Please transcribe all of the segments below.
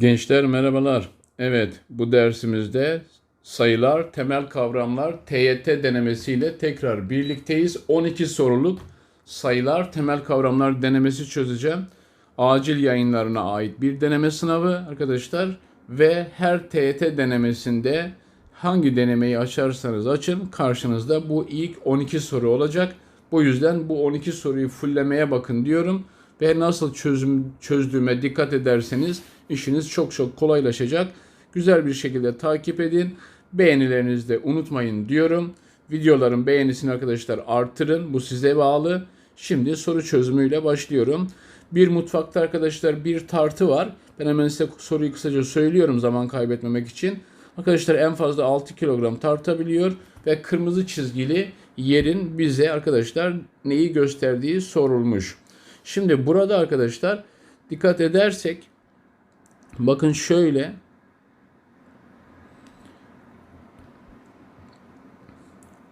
Gençler merhabalar. Evet, bu dersimizde sayılar, temel kavramlar, TYT denemesiyle tekrar birlikteyiz. 12 soruluk sayılar, temel kavramlar denemesi çözeceğim. Acil yayınlarına ait bir deneme sınavı arkadaşlar ve her TYT denemesinde hangi denemeyi açarsanız açın karşınızda bu ilk 12 soru olacak. Bu yüzden bu 12 soruyu fullemeye bakın diyorum ve nasıl çözüm çözdüğüme dikkat ederseniz işiniz çok çok kolaylaşacak. Güzel bir şekilde takip edin. Beğenilerinizi de unutmayın diyorum. Videoların beğenisini arkadaşlar artırın. Bu size bağlı. Şimdi soru çözümüyle başlıyorum. Bir mutfakta arkadaşlar bir tartı var. Ben hemen size soruyu kısaca söylüyorum zaman kaybetmemek için. Arkadaşlar en fazla 6 kilogram tartabiliyor ve kırmızı çizgili yerin bize arkadaşlar neyi gösterdiği sorulmuş. Şimdi burada arkadaşlar dikkat edersek bakın şöyle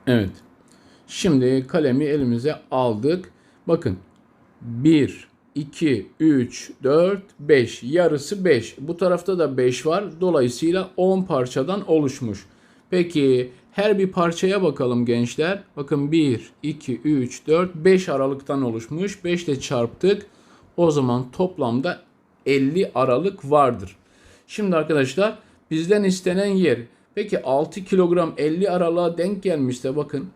Evet. Şimdi kalemi elimize aldık. Bakın 1, 2, 3, 4, 5. Yarısı 5. Bu tarafta da 5 var. Dolayısıyla 10 parçadan oluşmuş. Peki her bir parçaya bakalım gençler. Bakın 1, 2, 3, 4, 5 aralıktan oluşmuş. 5 ile çarptık. O zaman toplamda 50 aralık vardır. Şimdi arkadaşlar bizden istenen yer. Peki 6 kilogram 50 aralığa denk gelmişse bakın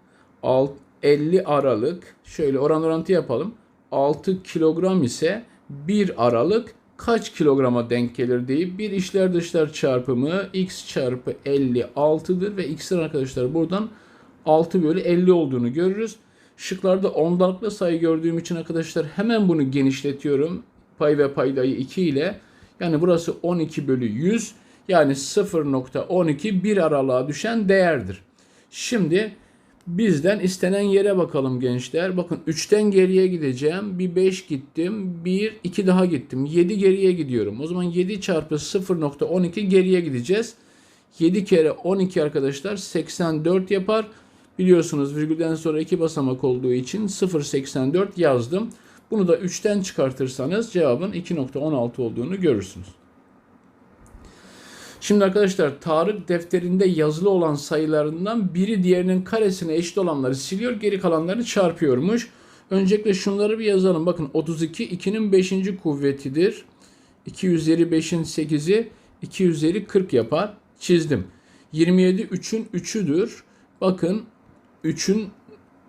50 aralık şöyle oran orantı yapalım. 6 kilogram ise 1 aralık kaç kilograma denk gelir deyip bir işler dışlar çarpımı x çarpı 56'dır ve x'in arkadaşlar buradan 6 bölü 50 olduğunu görürüz. Şıklarda ondalıklı sayı gördüğüm için arkadaşlar hemen bunu genişletiyorum. Pay ve paydayı 2 ile. Yani burası 12 bölü 100. Yani 0.12 bir aralığa düşen değerdir. Şimdi bizden istenen yere bakalım gençler. Bakın 3'ten geriye gideceğim. Bir 5 gittim. 1, 2 daha gittim. 7 geriye gidiyorum. O zaman 7 çarpı 0.12 geriye gideceğiz. 7 kere 12 arkadaşlar 84 yapar. Biliyorsunuz virgülden sonra 2 basamak olduğu için 0.84 yazdım. Bunu da 3'ten çıkartırsanız cevabın 2.16 olduğunu görürsünüz. Şimdi arkadaşlar Tarık defterinde yazılı olan sayılarından biri diğerinin karesine eşit olanları siliyor, geri kalanları çarpıyormuş. Öncelikle şunları bir yazalım. Bakın 32 2'nin 5. kuvvetidir. 2 üzeri 5'in 8'i 2 üzeri 40 yapar. Çizdim. 27 3'ün 3'üdür. Bakın 3'ün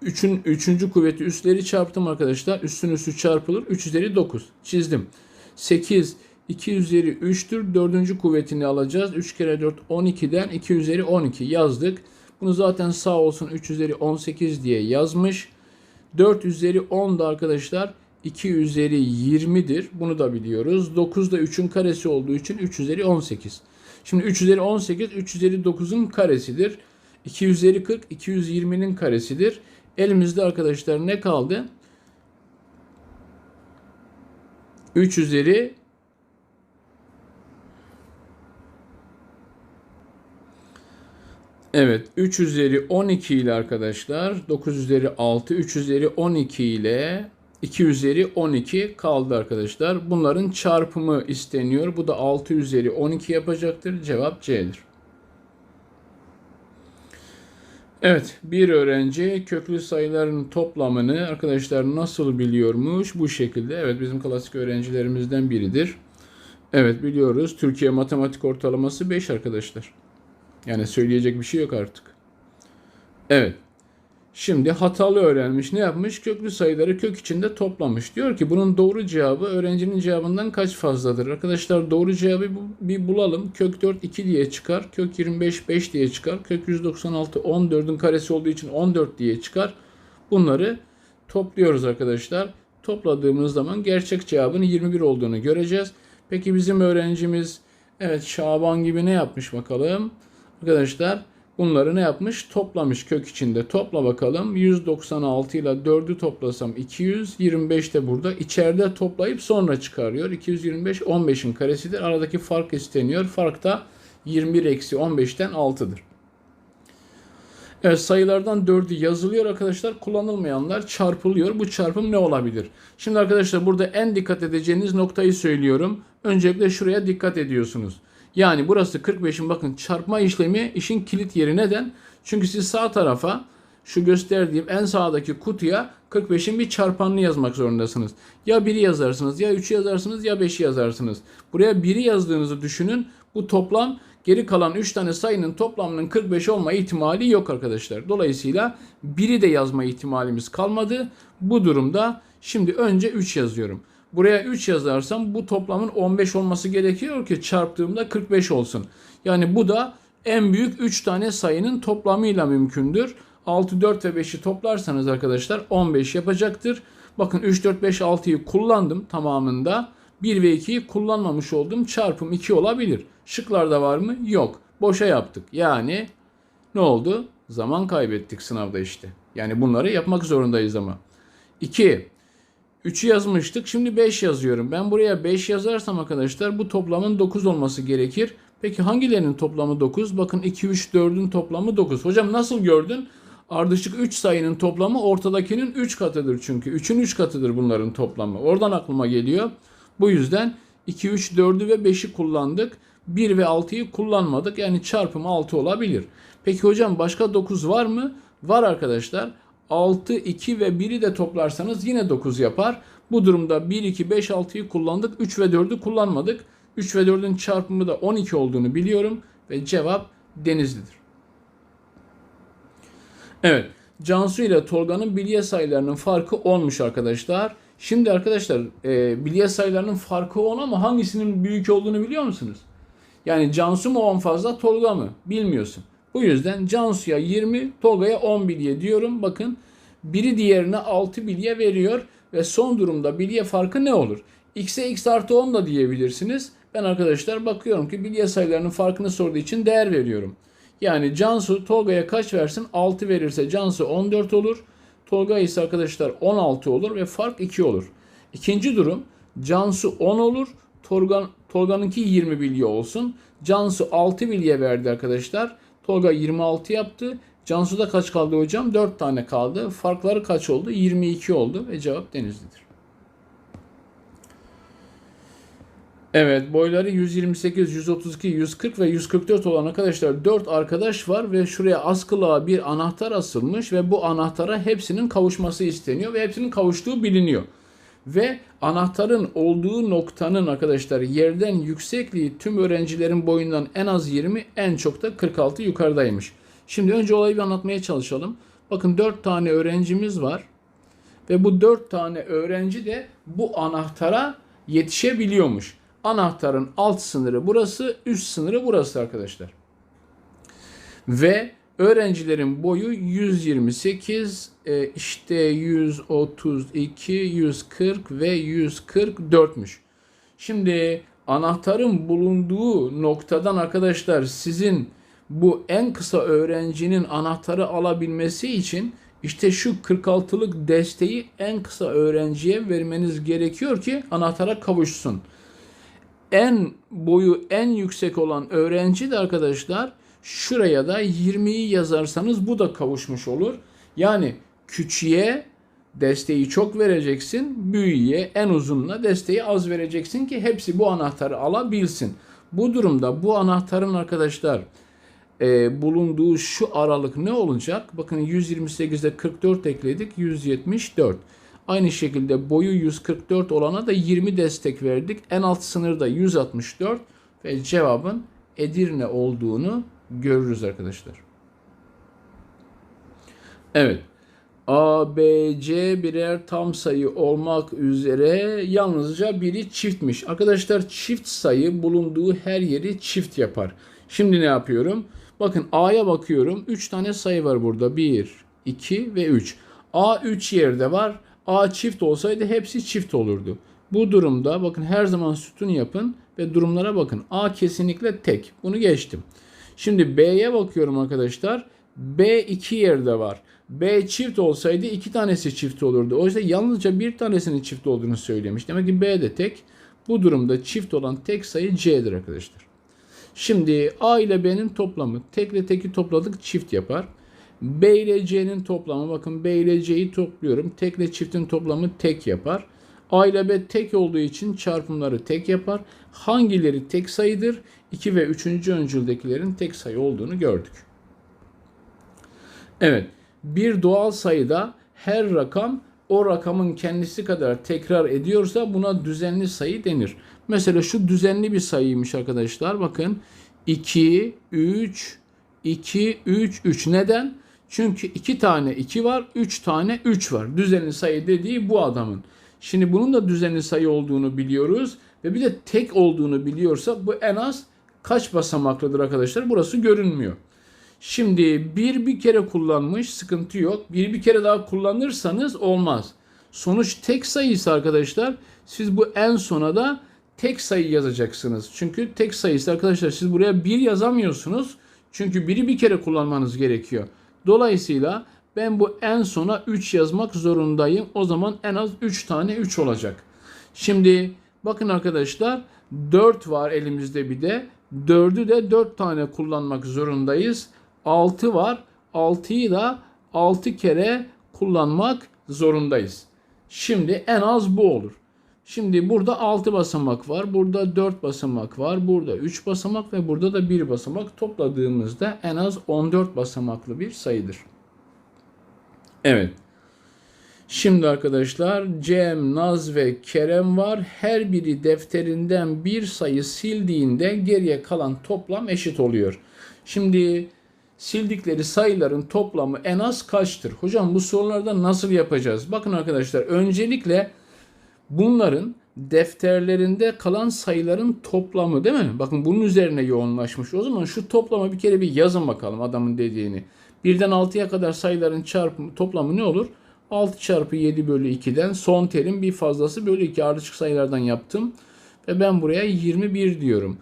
3'ün 3. kuvveti üstleri çarptım arkadaşlar. Üstün üstü çarpılır. 3 üzeri 9. Çizdim. 8 2 üzeri 3'tür. Dördüncü kuvvetini alacağız. 3 kere 4 12'den 2 üzeri 12 yazdık. Bunu zaten sağ olsun 3 üzeri 18 diye yazmış. 4 üzeri 10 da arkadaşlar 2 üzeri 20'dir. Bunu da biliyoruz. 9 da 3'ün karesi olduğu için 3 üzeri 18. Şimdi 3 üzeri 18 3 üzeri 9'un karesidir. 2 üzeri 40 220'nin karesidir. Elimizde arkadaşlar ne kaldı? 3 üzeri Evet 3 üzeri 12 ile arkadaşlar 9 üzeri 6 3 üzeri 12 ile 2 üzeri 12 kaldı arkadaşlar. Bunların çarpımı isteniyor. Bu da 6 üzeri 12 yapacaktır. Cevap C'dir. Evet bir öğrenci köklü sayıların toplamını arkadaşlar nasıl biliyormuş? Bu şekilde. Evet bizim klasik öğrencilerimizden biridir. Evet biliyoruz. Türkiye matematik ortalaması 5 arkadaşlar. Yani söyleyecek bir şey yok artık. Evet. Şimdi hatalı öğrenmiş. Ne yapmış? Köklü sayıları kök içinde toplamış. Diyor ki bunun doğru cevabı öğrencinin cevabından kaç fazladır? Arkadaşlar doğru cevabı bir bulalım. Kök 4 2 diye çıkar. Kök 25 5 diye çıkar. Kök 196 14'ün karesi olduğu için 14 diye çıkar. Bunları topluyoruz arkadaşlar. Topladığımız zaman gerçek cevabın 21 olduğunu göreceğiz. Peki bizim öğrencimiz evet Şaban gibi ne yapmış bakalım? Arkadaşlar bunları ne yapmış? Toplamış kök içinde. Topla bakalım. 196 ile 4'ü toplasam 225 de burada. İçeride toplayıp sonra çıkarıyor. 225 15'in karesidir. Aradaki fark isteniyor. Fark da 21 eksi 15'ten 6'dır. Evet sayılardan 4'ü yazılıyor arkadaşlar. Kullanılmayanlar çarpılıyor. Bu çarpım ne olabilir? Şimdi arkadaşlar burada en dikkat edeceğiniz noktayı söylüyorum. Öncelikle şuraya dikkat ediyorsunuz. Yani burası 45'in bakın çarpma işlemi işin kilit yeri. Neden? Çünkü siz sağ tarafa şu gösterdiğim en sağdaki kutuya 45'in bir çarpanını yazmak zorundasınız. Ya 1'i yazarsınız, ya 3'ü yazarsınız, ya 5'i yazarsınız. Buraya 1'i yazdığınızı düşünün. Bu toplam geri kalan 3 tane sayının toplamının 45 olma ihtimali yok arkadaşlar. Dolayısıyla 1'i de yazma ihtimalimiz kalmadı. Bu durumda şimdi önce 3 yazıyorum. Buraya 3 yazarsam bu toplamın 15 olması gerekiyor ki çarptığımda 45 olsun. Yani bu da en büyük 3 tane sayının toplamıyla mümkündür. 6, 4 ve 5'i toplarsanız arkadaşlar 15 yapacaktır. Bakın 3, 4, 5, 6'yı kullandım tamamında. 1 ve 2'yi kullanmamış oldum. Çarpım 2 olabilir. Şıklarda var mı? Yok. Boşa yaptık. Yani ne oldu? Zaman kaybettik sınavda işte. Yani bunları yapmak zorundayız ama. 2. 3'ü yazmıştık. Şimdi 5 yazıyorum. Ben buraya 5 yazarsam arkadaşlar bu toplamın 9 olması gerekir. Peki hangilerinin toplamı 9? Bakın 2, 3, 4'ün toplamı 9. Hocam nasıl gördün? Ardışık 3 sayının toplamı ortadakinin 3 katıdır çünkü. 3'ün 3 katıdır bunların toplamı. Oradan aklıma geliyor. Bu yüzden 2, 3, 4'ü ve 5'i kullandık. 1 ve 6'yı kullanmadık. Yani çarpım 6 olabilir. Peki hocam başka 9 var mı? Var arkadaşlar. 6, 2 ve 1'i de toplarsanız yine 9 yapar. Bu durumda 1, 2, 5, 6'yı kullandık. 3 ve 4'ü kullanmadık. 3 ve 4'ün çarpımı da 12 olduğunu biliyorum. Ve cevap Denizli'dir. Evet. Cansu ile Tolga'nın bilye sayılarının farkı 10'muş arkadaşlar. Şimdi arkadaşlar e, bilye sayılarının farkı 10 ama hangisinin büyük olduğunu biliyor musunuz? Yani Cansu mu 10 fazla Tolga mı? Bilmiyorsun. Bu yüzden Cansu'ya 20, Tolga'ya 10 bilye diyorum. Bakın biri diğerine 6 bilye veriyor ve son durumda bilye farkı ne olur? X'e X artı 10 da diyebilirsiniz. Ben arkadaşlar bakıyorum ki bilye sayılarının farkını sorduğu için değer veriyorum. Yani Cansu Tolga'ya kaç versin? 6 verirse Cansu 14 olur. Tolga ise arkadaşlar 16 olur ve fark 2 olur. İkinci durum Cansu 10 olur. Tolga, Tolga'nınki 20 bilye olsun. Cansu 6 bilye verdi arkadaşlar. Tolga 26 yaptı. Cansu'da kaç kaldı hocam? 4 tane kaldı. Farkları kaç oldu? 22 oldu ve cevap Denizli'dir. Evet boyları 128, 132, 140 ve 144 olan arkadaşlar 4 arkadaş var ve şuraya askılığa bir anahtar asılmış ve bu anahtara hepsinin kavuşması isteniyor ve hepsinin kavuştuğu biliniyor. Ve anahtarın olduğu noktanın arkadaşlar yerden yüksekliği tüm öğrencilerin boyundan en az 20 en çok da 46 yukarıdaymış. Şimdi önce olayı bir anlatmaya çalışalım. Bakın 4 tane öğrencimiz var ve bu 4 tane öğrenci de bu anahtara yetişebiliyormuş. Anahtarın alt sınırı burası, üst sınırı burası arkadaşlar. Ve öğrencilerin boyu 128, e, işte 132, 140 ve 144'müş. Şimdi anahtarın bulunduğu noktadan arkadaşlar sizin bu en kısa öğrencinin anahtarı alabilmesi için işte şu 46'lık desteği en kısa öğrenciye vermeniz gerekiyor ki anahtara kavuşsun en boyu en yüksek olan öğrenci de arkadaşlar şuraya da 20'yi yazarsanız bu da kavuşmuş olur. Yani küçüğe desteği çok vereceksin, büyüğe en uzunla desteği az vereceksin ki hepsi bu anahtarı alabilsin. Bu durumda bu anahtarın arkadaşlar e, bulunduğu şu aralık ne olacak? Bakın 128'de 44 ekledik 174. Aynı şekilde boyu 144 olana da 20 destek verdik. En alt sınırda 164 ve cevabın Edirne olduğunu görürüz arkadaşlar. Evet. A, B, C birer tam sayı olmak üzere yalnızca biri çiftmiş. Arkadaşlar çift sayı bulunduğu her yeri çift yapar. Şimdi ne yapıyorum? Bakın A'ya bakıyorum. 3 tane sayı var burada. 1, 2 ve 3. A 3 yerde var. A çift olsaydı hepsi çift olurdu. Bu durumda bakın her zaman sütun yapın ve durumlara bakın. A kesinlikle tek. Bunu geçtim. Şimdi B'ye bakıyorum arkadaşlar. B iki yerde var. B çift olsaydı iki tanesi çift olurdu. Oysa yalnızca bir tanesinin çift olduğunu söylemiş. Demek ki B de tek. Bu durumda çift olan tek sayı C'dir arkadaşlar. Şimdi A ile B'nin toplamı. Tekle teki topladık çift yapar. B ile C'nin toplamı bakın B ile C'yi topluyorum. Tek ile çiftin toplamı tek yapar. A ile B tek olduğu için çarpımları tek yapar. Hangileri tek sayıdır? 2 ve 3. öncüldekilerin tek sayı olduğunu gördük. Evet. Bir doğal sayıda her rakam o rakamın kendisi kadar tekrar ediyorsa buna düzenli sayı denir. Mesela şu düzenli bir sayıymış arkadaşlar. Bakın 2, 3, 2, 3, 3. Neden? Çünkü 2 tane 2 var, 3 tane 3 var. Düzenli sayı dediği bu adamın. Şimdi bunun da düzenli sayı olduğunu biliyoruz ve bir de tek olduğunu biliyorsa bu en az kaç basamaklıdır arkadaşlar? Burası görünmüyor. Şimdi bir bir kere kullanmış sıkıntı yok. Bir bir kere daha kullanırsanız olmaz. Sonuç tek sayıysa arkadaşlar siz bu en sona da tek sayı yazacaksınız. Çünkü tek sayısı arkadaşlar siz buraya bir yazamıyorsunuz. Çünkü biri bir kere kullanmanız gerekiyor. Dolayısıyla ben bu en sona 3 yazmak zorundayım. O zaman en az 3 tane 3 olacak. Şimdi bakın arkadaşlar 4 var elimizde bir de. 4'ü de 4 tane kullanmak zorundayız. 6 var. 6'yı da 6 kere kullanmak zorundayız. Şimdi en az bu olur. Şimdi burada 6 basamak var. Burada 4 basamak var. Burada 3 basamak ve burada da 1 basamak. Topladığımızda en az 14 basamaklı bir sayıdır. Evet. Şimdi arkadaşlar Cem, Naz ve Kerem var. Her biri defterinden bir sayı sildiğinde geriye kalan toplam eşit oluyor. Şimdi sildikleri sayıların toplamı en az kaçtır? Hocam bu sorularda nasıl yapacağız? Bakın arkadaşlar öncelikle bunların defterlerinde kalan sayıların toplamı değil mi? Bakın bunun üzerine yoğunlaşmış. O zaman şu toplama bir kere bir yazın bakalım adamın dediğini. Birden 6'ya kadar sayıların çarpımı toplamı ne olur? 6 çarpı 7 bölü 2'den son terim bir fazlası bölü 2 ardışık sayılardan yaptım. Ve ben buraya 21 diyorum.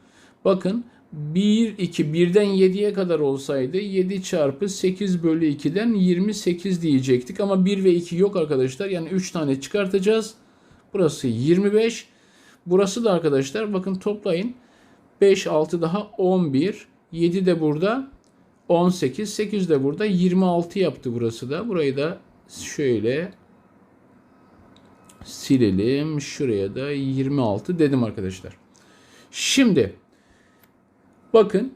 Bakın 1, 2, 1'den 7'ye kadar olsaydı 7 çarpı 8 bölü 2'den 28 diyecektik. Ama 1 ve 2 yok arkadaşlar. Yani 3 tane çıkartacağız. Burası 25. Burası da arkadaşlar bakın toplayın. 5, 6 daha 11. 7 de burada 18. 8 de burada 26 yaptı burası da. Burayı da şöyle silelim. Şuraya da 26 dedim arkadaşlar. Şimdi bakın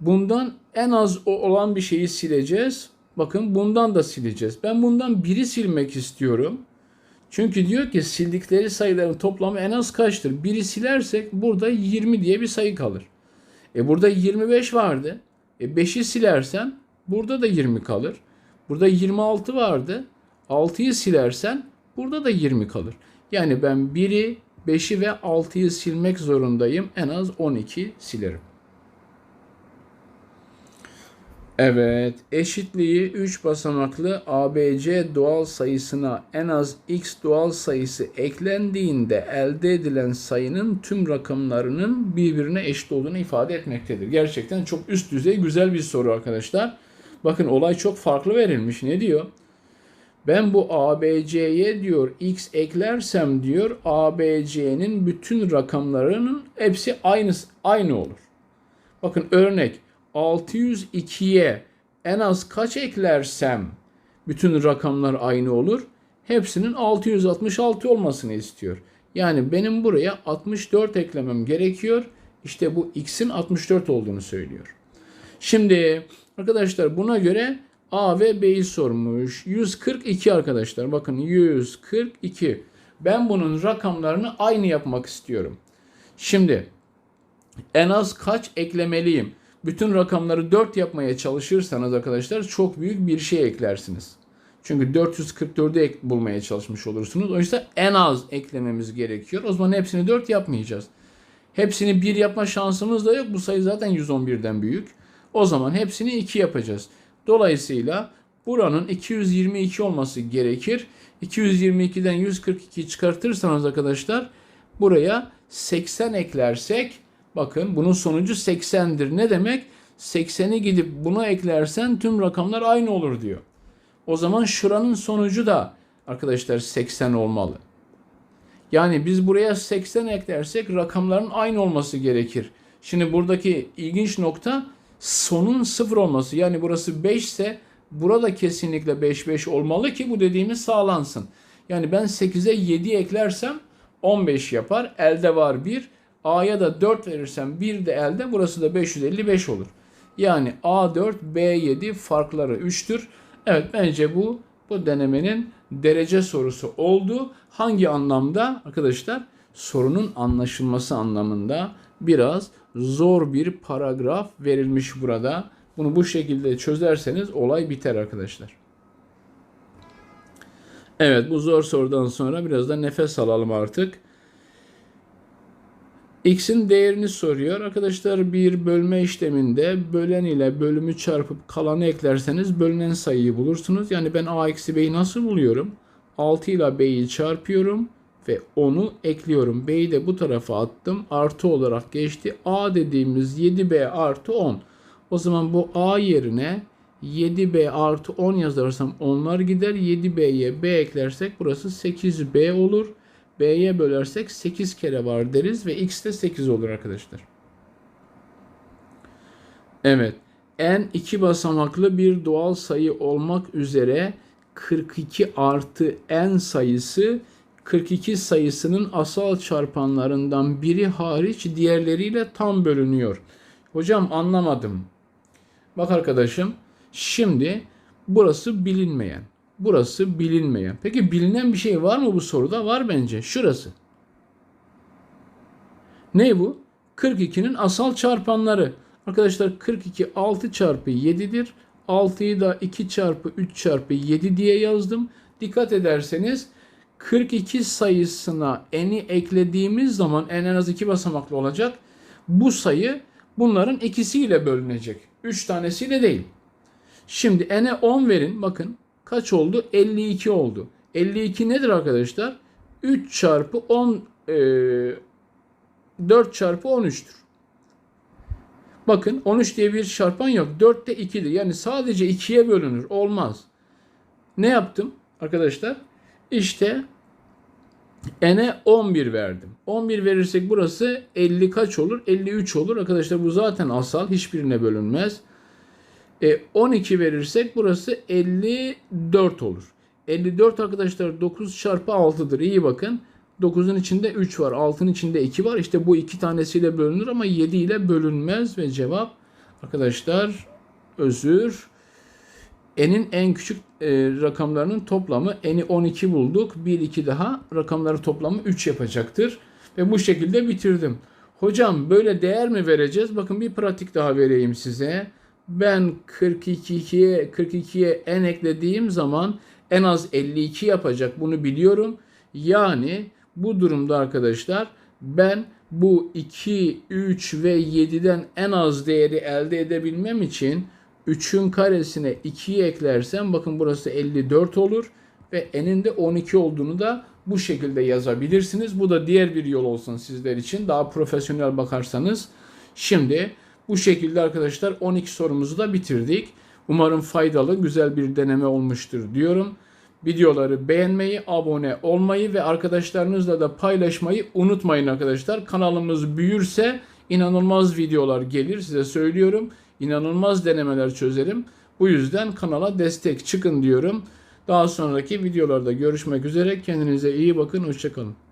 bundan en az olan bir şeyi sileceğiz. Bakın bundan da sileceğiz. Ben bundan biri silmek istiyorum. Çünkü diyor ki sildikleri sayıların toplamı en az kaçtır? Biri silersek burada 20 diye bir sayı kalır. E burada 25 vardı. E 5'i silersen burada da 20 kalır. Burada 26 vardı. 6'yı silersen burada da 20 kalır. Yani ben 1'i, 5'i ve 6'yı silmek zorundayım. En az 12 silerim. Evet, eşitliği 3 basamaklı ABC doğal sayısına en az x doğal sayısı eklendiğinde elde edilen sayının tüm rakamlarının birbirine eşit olduğunu ifade etmektedir. Gerçekten çok üst düzey güzel bir soru arkadaşlar. Bakın olay çok farklı verilmiş. Ne diyor? Ben bu ABC'ye diyor x eklersem diyor ABC'nin bütün rakamlarının hepsi aynı aynı olur. Bakın örnek 602'ye en az kaç eklersem bütün rakamlar aynı olur? Hepsinin 666 olmasını istiyor. Yani benim buraya 64 eklemem gerekiyor. İşte bu x'in 64 olduğunu söylüyor. Şimdi arkadaşlar buna göre A ve B'yi sormuş. 142 arkadaşlar. Bakın 142. Ben bunun rakamlarını aynı yapmak istiyorum. Şimdi en az kaç eklemeliyim? Bütün rakamları 4 yapmaya çalışırsanız arkadaşlar çok büyük bir şey eklersiniz. Çünkü 444'ü ek bulmaya çalışmış olursunuz. O yüzden en az eklememiz gerekiyor. O zaman hepsini 4 yapmayacağız. Hepsini 1 yapma şansımız da yok. Bu sayı zaten 111'den büyük. O zaman hepsini 2 yapacağız. Dolayısıyla buranın 222 olması gerekir. 222'den 142 çıkartırsanız arkadaşlar buraya 80 eklersek Bakın bunun sonucu 80'dir. Ne demek? 80'i gidip buna eklersen tüm rakamlar aynı olur diyor. O zaman şuranın sonucu da arkadaşlar 80 olmalı. Yani biz buraya 80 eklersek rakamların aynı olması gerekir. Şimdi buradaki ilginç nokta sonun sıfır olması. Yani burası 5 ise burada kesinlikle 5 5 olmalı ki bu dediğimiz sağlansın. Yani ben 8'e 7 eklersem 15 yapar. Elde var 1. A'ya da 4 verirsem 1 de elde. Burası da 555 olur. Yani A4, B7 farkları 3'tür. Evet bence bu bu denemenin derece sorusu oldu. Hangi anlamda arkadaşlar? Sorunun anlaşılması anlamında biraz zor bir paragraf verilmiş burada. Bunu bu şekilde çözerseniz olay biter arkadaşlar. Evet bu zor sorudan sonra biraz da nefes alalım artık. X'in değerini soruyor. Arkadaşlar bir bölme işleminde bölen ile bölümü çarpıp kalanı eklerseniz bölünen sayıyı bulursunuz. Yani ben A eksi B'yi nasıl buluyorum? 6 ile B'yi çarpıyorum ve 10'u ekliyorum. B'yi de bu tarafa attım. Artı olarak geçti. A dediğimiz 7B artı 10. O zaman bu A yerine 7B artı 10 yazarsam onlar gider. 7B'ye B eklersek burası 8B olur. B'ye bölersek 8 kere var deriz ve X de 8 olur arkadaşlar. Evet. N iki basamaklı bir doğal sayı olmak üzere 42 artı N sayısı 42 sayısının asal çarpanlarından biri hariç diğerleriyle tam bölünüyor. Hocam anlamadım. Bak arkadaşım şimdi burası bilinmeyen. Burası bilinmeyen. Peki bilinen bir şey var mı bu soruda? Var bence. Şurası. Ne bu? 42'nin asal çarpanları. Arkadaşlar 42 6 çarpı 7'dir. 6'yı da 2 çarpı 3 çarpı 7 diye yazdım. Dikkat ederseniz 42 sayısına n'i eklediğimiz zaman n en az 2 basamaklı olacak. Bu sayı bunların ikisiyle bölünecek. 3 tanesiyle değil. Şimdi n'e 10 verin. Bakın kaç oldu? 52 oldu. 52 nedir arkadaşlar? 3 çarpı 10 e, 4 çarpı 13'tür. Bakın 13 diye bir çarpan yok. 4 de 2'dir. Yani sadece 2'ye bölünür. Olmaz. Ne yaptım arkadaşlar? İşte n'e 11 verdim. 11 verirsek burası 50 kaç olur? 53 olur. Arkadaşlar bu zaten asal. Hiçbirine bölünmez. E, 12 verirsek burası 54 olur. 54 arkadaşlar 9 çarpı 6'dır. İyi bakın. 9'un içinde 3 var. 6'nın içinde 2 var. İşte bu iki tanesiyle bölünür ama 7 ile bölünmez ve cevap arkadaşlar özür n'in en küçük e, rakamlarının toplamı n'i 12 bulduk. 1 2 daha rakamları toplamı 3 yapacaktır. Ve bu şekilde bitirdim. Hocam böyle değer mi vereceğiz? Bakın bir pratik daha vereyim size. Ben 42'ye 42'ye n eklediğim zaman en az 52 yapacak. Bunu biliyorum. Yani bu durumda arkadaşlar ben bu 2, 3 ve 7'den en az değeri elde edebilmem için 3'ün karesine 2'yi eklersem bakın burası 54 olur ve n'in de 12 olduğunu da bu şekilde yazabilirsiniz. Bu da diğer bir yol olsun sizler için. Daha profesyonel bakarsanız. Şimdi bu şekilde arkadaşlar 12 sorumuzu da bitirdik. Umarım faydalı, güzel bir deneme olmuştur diyorum. Videoları beğenmeyi, abone olmayı ve arkadaşlarınızla da paylaşmayı unutmayın arkadaşlar. Kanalımız büyürse inanılmaz videolar gelir size söylüyorum. İnanılmaz denemeler çözerim. Bu yüzden kanala destek çıkın diyorum. Daha sonraki videolarda görüşmek üzere. Kendinize iyi bakın. Hoşçakalın.